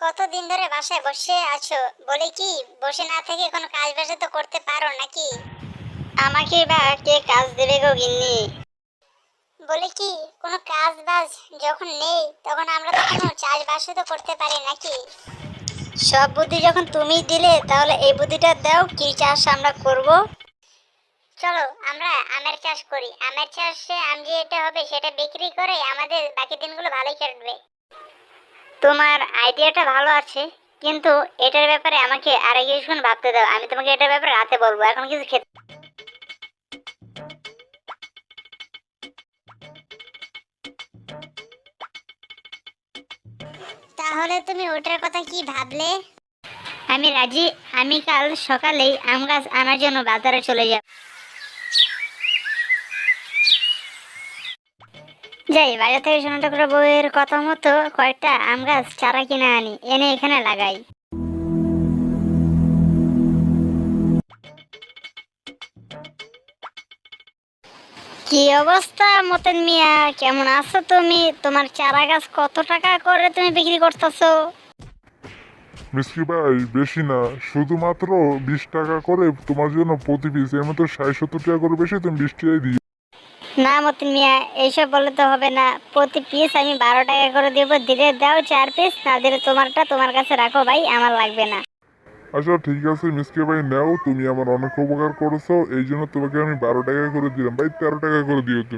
বাসায় বসে আছো? বলে কি, বসে না থেকে কোনো কাজ বাজা তো করতে পারো নাকি? আমাকে বা কে কাজ দেবে গো গিন্নি? বলে কি, কোনো কাজ বাজ যখন নেই, তখন আমরা তো কোনো চাষবাসও তো করতে পারি নাকি? সব বুদ্ধি যখন তুমি দিলে, তাহলে এই বুদ্ধিটা দাও, কি চাষ আমরা করব? চলো, আমরা আমের চাষ করি। আমের চাষে আম যে এটা হবে, সেটা বিক্রি করে আমাদের বাকি দিনগুলো ভালোই কাটবে। তোমার আইডিয়াটা ভালো আছে কিন্তু এটার ব্যাপারে আমাকে আরেক কিছুক্ষণ ভাবতে দাও। আমি তোমাকে এটার ব্যাপারে রাতে বলব এখন কিছু খেতে তাহলে তুমি ওটার কথা কি ভাবলে? আমি রাজি আমি কাল সকালেই আম গাছ আনার জন্য বাজারে চলে যাব। যাই, বাজার থেকে সোনাটুকরা বউয়ের কথা মতো কয়েকটা আম গাছ, চারা কিনে আনি, এনে এখানে লাগাই। কি অবস্থা, মতেন মিয়া? কেমন আছো তুমি? তোমার চারা গাছ কত টাকা করে তুমি বিক্রি করতেছো? মিস্ত্রি ভাই, বেশি না। শুধুমাত্র বিশ টাকা করে তোমার জন্য প্রতি পিস এর মতো ষাট সত্তর টাকা করে বেশি তুমি বিশ টাকাই দিও। না মতন মিয়া, এইসব বলে তো হবে না। প্রতি পিস আমি বারো টাকা করে দেবো। দিলে দাও চার পিস না দিলে তোমারটা তোমার কাছে রাখো ভাই, আমার লাগবে না। আচ্ছা ঠিক আছে, মিসকে ভাই, নাও। তুমি আমার অনেক উপকার করেছ, এই জন্য তোমাকে আমি বারো টাকা করে দিলাম। ভাই, তেরো টাকা করে দিও তুমি।